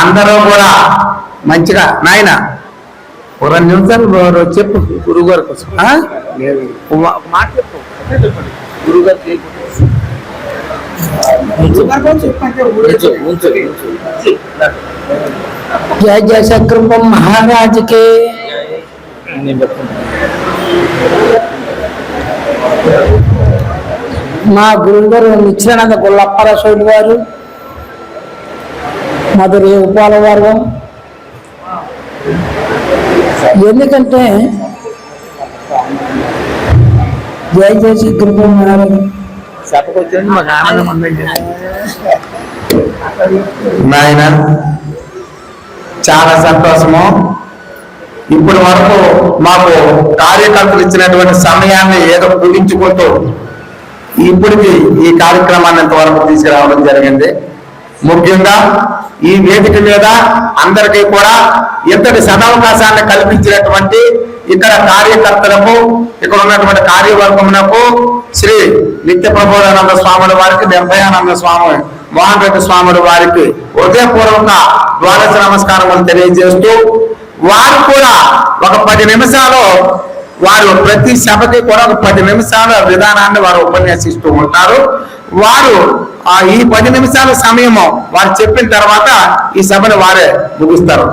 అందరూ కూడా మంచిగా నాయన. ఒక రెండు నిమిషాలు మీరు చెప్పు గురువు గారి కోసం మాట చెప్పు. గురువు గారికి జయ జయ శక్రపం మహారాజుకే మా గురుగారు నిత్యానంద గొల్లప్పర సోడి వారు. మధురి ఉపాల వారు ఎందుకంటే మహారాజు చెప్పకొచ్చండి మాకు ఆనందం ఉందండి నాయన చాలా సంతోషము. ఇప్పటి వరకు మాకు కార్యకర్తలు ఇచ్చినటువంటి సమయాన్ని ఏదో కుదించుకుంటూ ఇప్పటికి ఈ కార్యక్రమాన్ని ఇంతవరకు తీసుకురావడం జరిగింది. ముఖ్యంగా ఈ వేదిక మీద అందరికీ కూడా ఇంతటి సదవకాశాన్ని కల్పించినటువంటి ఇక్కడ కార్యకర్తలకు ఇక్కడ ఉన్నటువంటి కార్యవర్గమునకు శ్రీ నిత్య ప్రబోధానంద స్వాముల వారికి నిర్భయానంద స్వామి మోహన్ రెడ్డి స్వాముల వారికి హృదయపూర్వక ద్వాదశ నమస్కారములు తెలియజేస్తూ వారు కూడా ఒక పది నిమిషాలు వారు ప్రతి సభకి కూడా ఒక పది నిమిషాల విధానాన్ని వారు ఉపన్యాసిస్తూ ఉంటారు. వారు ఆ ఈ పది నిమిషాల సమయము వారు చెప్పిన తర్వాత ఈ సభను వారే ముగిస్తారు.